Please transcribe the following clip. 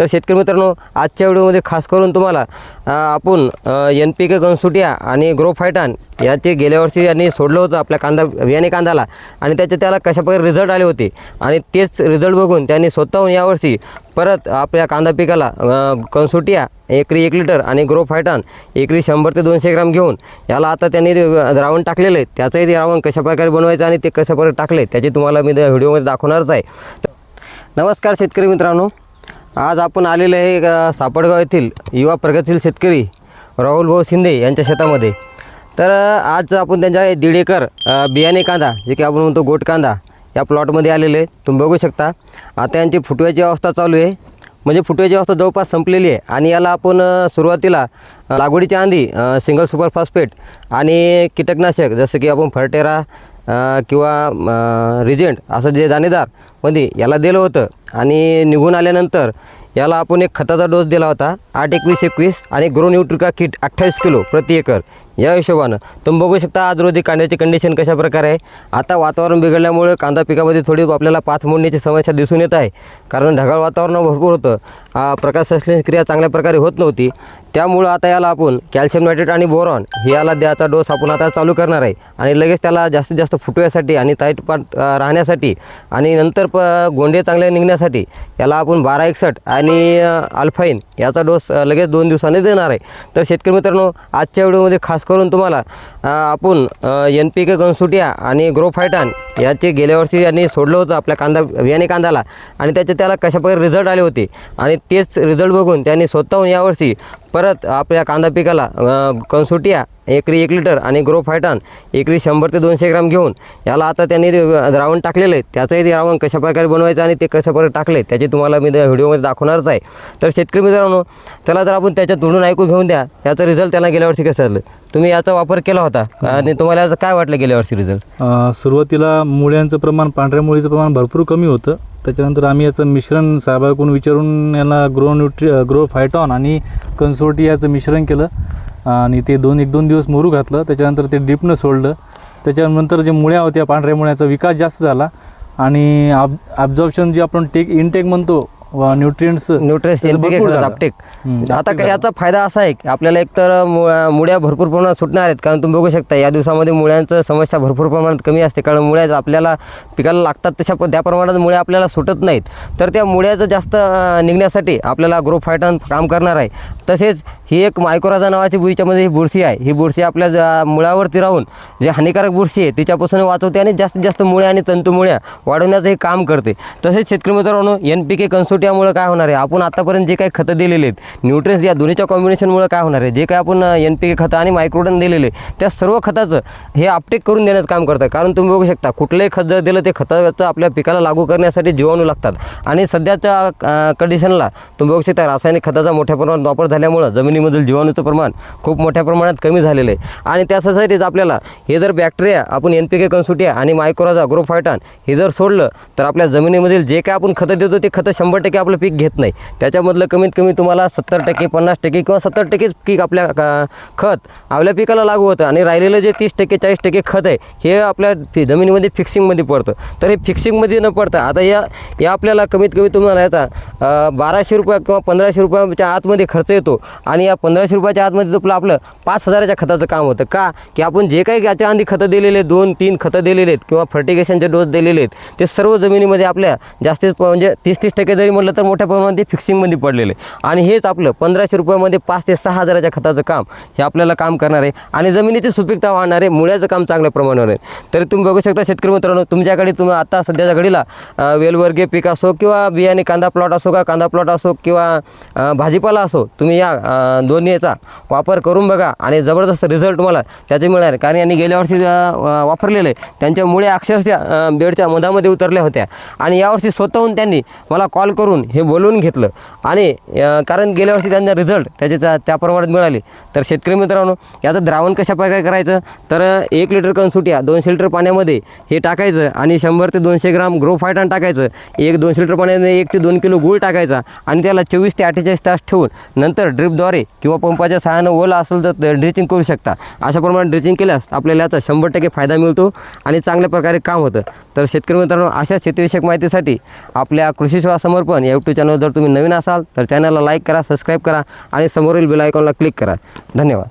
तर शेतकरी मित्रांनो आजच्या व्हिडिओमध्ये खास करून तुम्हाला आपण एन पी के गनसुटिया आणि ग्रोफायटान याचे गेल्या वर्षी यांनी सोडलं होतं आपल्या कांदा बियाणे कांदाला आणि त्याचे त्याला कशाप्रकारे रिझल्ट आले होते? आणि तेच रिझल्ट बघून त्यांनी स्वतःहून यावर्षी परत आपल्या कांदा पिकाला कनसुटिया एकरी एक लिटर आणि ग्रोफायटान एकरी शंभर ते दोनशे ग्राम घेऊन याला आता त्यांनी द्रावण टाकलेलं. आहे त्याचंही ते द्रावण कशा प्रकारे बनवायचं आणि ते कशाप्रकारे टाकले त्याचे तुम्हाला मी व्हिडिओमध्ये दाखवणारच आहे. नमस्कार शेतकरी मित्रांनो. आज आपण आलेले आहे सापडगाव येथील युवा प्रगतशील शेतकरी राहुल भाऊ शिंदे यांच्या शेतामध्ये. तर आज आपण त्यांच्या दीड एकर बियाणे कांदा जे की आपण म्हणतो गोट कांदा या प्लॉटमध्ये आलेले आहे. तुम्ही बघू शकता आता यांची फुटव्याची अवस्था चालू आहे. म्हणजे फुटव्याची अवस्था जवळपास संपलेली आहे आणि याला आपण सुरुवातीला लागवडीच्या आंधी सिंगल सुपर फॉस्फेट आणि कीटकनाशक जसं की आपण फर्टेरा किंवा रिजेंट असं जे दाणेदारमध्ये याला दिलं होतं. आणि निघून आल्यानंतर याला आपण एक खताचा डोस दिला होता. आठ एकवीस एकवीस आणि ग्रो न्यूट्रिका किट अठ्ठावीस किलो प्रति एकर. या हिशोबानं. तुम्ही बघू शकता आज रोजी कांद्याची कंडिशन कशा प्रकारे आहे. आता वातावरण बिघडल्यामुळे कांदा पिकामध्ये थोडी आपल्याला पाच मोडण्याची समस्या दिसून येत आहे. कारण ढगाळ वातावरण भरपूर होतं. प्रकाश संश्लेषण क्रिया चांगल्या प्रकारे होत नव्हती. त्यामुळं आता याला आपण कॅल्शियम नायट्रेट आणि बोरॉन हे याला द्यायचा डोस आपण आता चालू करणार आहे. आणि लगेच त्याला जास्तीत जास्त फुटव्यासाठी आणि ताईट पाट राहण्यासाठी आणि नंतर प गोंडे चांगले निघण्यासाठी याला आपण बारा एकसठ आणि अल्फाईन याचा डोस लगेच दोन दिवसांनी देणार आहे. तर शेतकरी मित्रांनो आजच्या व्हिडिओमध्ये खास करून तुम्हाला आपण एन पी के गनसुटिया आणि ग्रोफायटान याचे गेल्या वर्षी यांनी सोडलं होतं आपल्या कांदा बियाणे कांदाला आणि त्याचे त्याला कशाप्रकारे रिझल्ट आले होते? आणि तेच रिझल्ट बघून त्यांनी स्वतःहून यावर्षी परत आपल्या कांदा पिकाला कनसुटिया एकरी एक लिटर आणि ग्रोफायटान एकरी शंभर ते दोनशे ग्राम घेऊन याला आता त्यांनी द्रावण टाकलेलं आहे त्याचंही ते द्रावण कशा प्रकारे बनवायचं आणि ते कशाप्रकारे टाकले त्याचे तुम्हाला मी व्हिडिओमध्ये दाखवणारच आहे. तर शेतकरी मित्रांनो चला तर आपण त्याच्या तोडून ऐकून घेऊन द्या याचा रिझल्ट त्यांना गेल्या वर्षी कसं झालं? तुम्ही याचा वापर केला होता आणि तुम्हाला याचं काय वाटलं गेल्या वर्षी रिझल्ट सुरुवातीला मुळ्यांचं प्रमाण पांढऱ्या मुळीचं प्रमाण भरपूर कमी होतं. त्याच्यानंतर आम्ही याचं मिश्रण साहेबाकडून विचारून याला ग्रो न्यूट्री ग्रो फायटॉन आणि कन्सोर्टी याचं मिश्रण केलं. आणि ते दोन एक दोन दिवस मोरू घातलं. त्याच्यानंतर ते डीपनं सोडलं. त्याच्यानंतर जे मुळ्या होत्या पांढऱ्या मुळ्याचा विकास जास्त झाला. आणि अब ॲब्झॉर्प्शन जे आपण टेक इनटेक म्हणतो न्यूट्रियंट्स न्यूट्रेस आपटेक आता काय याचा फायदा असा आहे की आपल्याला एकतर मुळ्या मुळ्या भरपूर प्रमाणात सुटणार आहेत कारण तुम्ही बघू शकता या दिवसामध्ये मुळ्यांचं समस्या भरपूर प्रमाणात कमी असते कारण मुळ्या आपल्याला पिकाला लागतात तशा प- त्या प्रमाणात मुळ्या आपल्याला सुटत नाहीत. तर त्या मुळ्याचं जास्त अं, निघण्यासाठी आपल्याला ग्रोफायटन काम करणार आहे. तसेच ही एक मायक्रोराजा नावाची बुरशीच्यामध्ये ही बुरशी आहे. ही बुरशी आपल्या मुळावरती राहून जे हानिकारक बुरशी आहे तिच्यापासून वाचवते आणि जास्तीत जास्त मुळ्या आणि तंतुमुळ्या वाढवण्याचं हे काम करते. तसेच शेतकरी मित्रांनो एन पी के कन्सोटियामुळे काय होणार आहे? आपण आतापर्यंत जे काही खतं दिलेले आहेत न्यूट्रियन्स या दोन्हीच्या कॉम्बिनेशनमुळे काय होणार आहे? जे काही आपण एन पी के खतं आणि मायक्रोडन दिलेले आहे, त्या सर्व खताचं हे अपटेक करून देण्याचं काम करतं कारण तुम्ही बघू शकता कुठलंही खत जर दिलं ते खताचं आपल्या पिकाला लागू करण्यासाठी जीवाणू लागतात. आणि सध्याच्या कंडिशनला तुम्ही बघू शकता रासायनिक खताचा मोठ्या प्रमाणात वापर झाल्यामुळं जमिनीमधील जीवाणूचं प्रमाण खूप मोठ्या प्रमाणात कमी झालेलं आहे. आणि त्यासाठीच आपल्याला हे जर बॅक्टेरिया आपण एन पी के कन्सुटिया आणि मायक्रोजा ग्रोफायटान हे जर सोडलं तर आपल्या जमिनीमधील जे काय आपण खतं देतो ते खतं शंभर टक्के आपलं पीक घेत नाही. त्याच्यामधलं कमीत कमी तुम्हाला सत्तर टक्के पन्नास टक्के किंवा सत्तर टक्केच पीक आपल्या का- खत आपल्या पिकाला लागू होतं. आणि राहिलेलं जे तीस टक्के चाळीस टक्के खत आहे हे आपल्या जमिनीमध्ये फिक्सिंगमध्ये पडतं. तर हे फिक्सिंगमध्ये न पडता आता या या आपल्याला कमीत कमी तुम्हाला याचा बाराशे रुपये किंवा पंधराशे रुपयाच्या आतमध्ये खर्च येतो. आणि या पंधराशे रुपयाच्या आतमध्ये आपलं आपलं पाच हजाराच्या खताचं काम होतं का? की आपण जे काही याच्या आधी खतं दिलेले आहेत दोन तीन खतं दिलेले आहेत किंवा फर्टिगेशनचे डोस दिलेले आहेत ते सर्व जमिनीमध्ये आपल्या जास्तीत म्हणजे तीस तीस टक्के जरी म्हटलं तर मोठ्या प्रमाणामध्ये फिक्सिंगमध्ये पडलेलं. आहे. आणि हेच आपलं पंधराशे रुपयामध्ये पाच ते सहा हजाराच्या खताचं काम हे आपल्याला काम करणार आहे आणि जमिनीची सुपीकता वाढणार आहे मुळ्याचं काम चांगल्या प्रमाणावर आहे. तरी तुम्ही बघू शकता शेतकरी मित्रांनो तुमच्याकडे तुम्ही आता सध्याच्या घडीला वेलवर्गीय पीक असो किंवा बियाणे कांदा प्लॉट असो का कांदा प्लॉट असो किंवा भाजीपाला असो तुम्ही या दोन्हीचा दोन्ही याचा वापर करून बघा आणि जबरदस्त रिझल्ट तुम्हाला त्याचे मिळणार कारण यांनी गेल्या वर्षी वापरलेले वापरलेलं आहे त्यांच्या मुळे अक्षरशः बेडच्या मधामध्ये उतरल्या होत्या. आणि यावर्षी स्वतःहून त्यांनी मला कॉल करून हे बोलवून घेतलं. आणि कारण गेल्या वर्षी त्यांना रिझल्ट त्याच्या त्या प्रमाणात मिळाले. तर शेतकरी मित्रांनो याचं द्रावण कशा प्रकारे करायचं? तर एक लिटर सुट्या दोनशे लिटर पाण्यामध्ये हे टाकायचं आणि शंभर ते दोनशे ग्राम ग्रो फायटान टाकायचं. एक दोनशे लिटर पाण्यामध्ये एक ते दोन किलो गूळ टाकायचा आणि त्याला चोवीस ते अठ्ठेचाळीस तास ठेवून नंतर ड्रिपद्वारे किंवा पंपाच्या सहाय्यानं ओला असेल तर ड्रिचिंग करू शकता. अशा प्रमाणे ड्रिचिंग केल्यास आपल्याला याचा शंभर टक्के फायदा मिळतो आणि चांगल्या प्रकारे काम होतं. तर शेतकरी मित्रांनो अशा शेतीविषयक माहितीसाठी आपल्या कृषी सेवा समर्पण फायटॉन या यूट्यूब चॅनल जर तुम्ही नवीन असाल तर चॅनलला लाईक करा सबस्क्राईब करा आणि समोरील बेल आयकॉनला क्लिक करा. धन्यवाद.